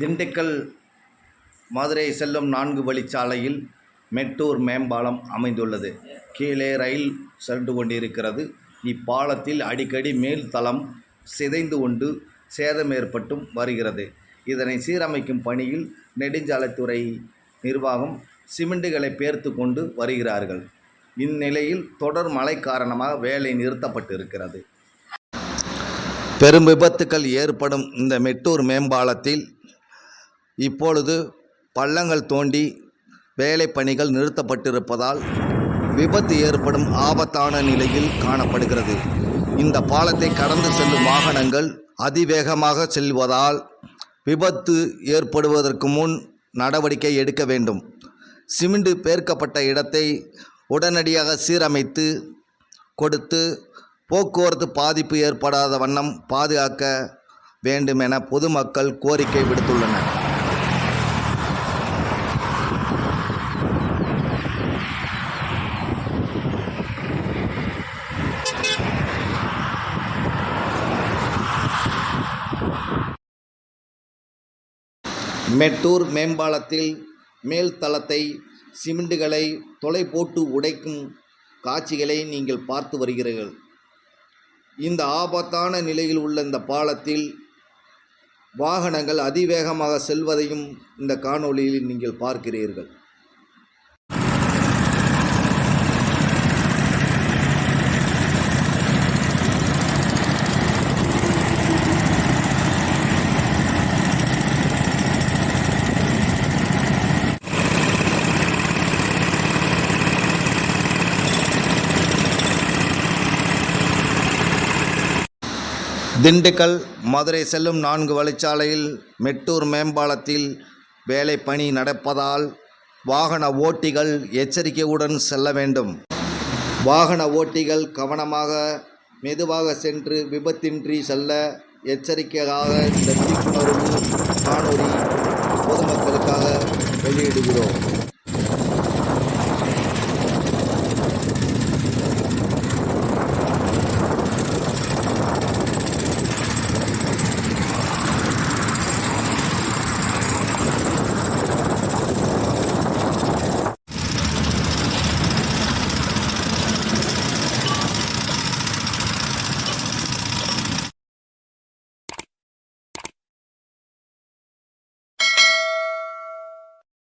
திண்டுக்கல் மதுரை செல்லும் நான்கு வழிச்சாலையில் மெட்டூர் மேம்பாலம் அமைந்துள்ளது. கீழே ரயில் சென்று கொண்டிருக்கிறது. இப்பாலத்தில் அடிக்கடி மேல் தளம் சிதைந்து கொண்டு சேதம் ஏற்பட்டும் வருகிறது. இதனை சீரமைக்கும் பணியில் நெடுஞ்சாலைத்துறை நிர்வாகம் சிமெண்டுகளை பேர்த்து கொண்டு வருகிறார்கள். இந்நிலையில் தொடர் மழை காரணமாக வேலை நிறுத்தப்பட்டிருக்கிறது. பெரும் விபத்துக்கள் ஏற்படும் இந்த மெட்டூர் மேம்பாலத்தில் இப்பொழுது பள்ளங்கள் தோண்டி வேலை பணிகள் நிறுத்தப்பட்டிருப்பதால் விபத்து ஏற்படும் ஆபத்தான நிலையில் காணப்படுகிறது. இந்த பாலத்தை கடந்து செல்லும் வாகனங்கள் அதிவேகமாக செல்வதால் விபத்து ஏற்படுவதற்கு முன் நடவடிக்கை எடுக்க வேண்டும். சிமெண்ட் பேர்க்கப்பட்ட இடத்தை உடனடியாக சீரமைத்து கொடுத்து போக்குவரத்து பாதிப்பு ஏற்படாத வண்ணம் பாதுகாக்க வேண்டும் என பொதுமக்கள் கோரிக்கை விடுத்துள்ளனர். மெட்டூர் மேம்பாலத்தில் மேல்தளத்தை சிமெண்டுகளை தொலை போட்டு உடைக்கும் காட்சிகளை நீங்கள் பார்த்து வருகிறீர்கள். இந்த ஆபத்தான நிலையில் உள்ள இந்த பாலத்தில் வாகனங்கள் அதிவேகமாக செல்வதையும் இந்த காணொளியில் நீங்கள் பார்க்கிறீர்கள். திண்டுக்கல் மதுரை செல்லும் நான்கு வழிச்சாலையில் மெட்டூர் மேம்பாலத்தில் வேலை பணி நடப்பதால் வாகன ஓட்டிகள் எச்சரிக்கையுடன் செல்ல வேண்டும். வாகன ஓட்டிகள் கவனமாக மெதுவாக சென்று விபத்தின்றி செல்ல எச்சரிக்கையாக இந்த விழிப்புணர்வு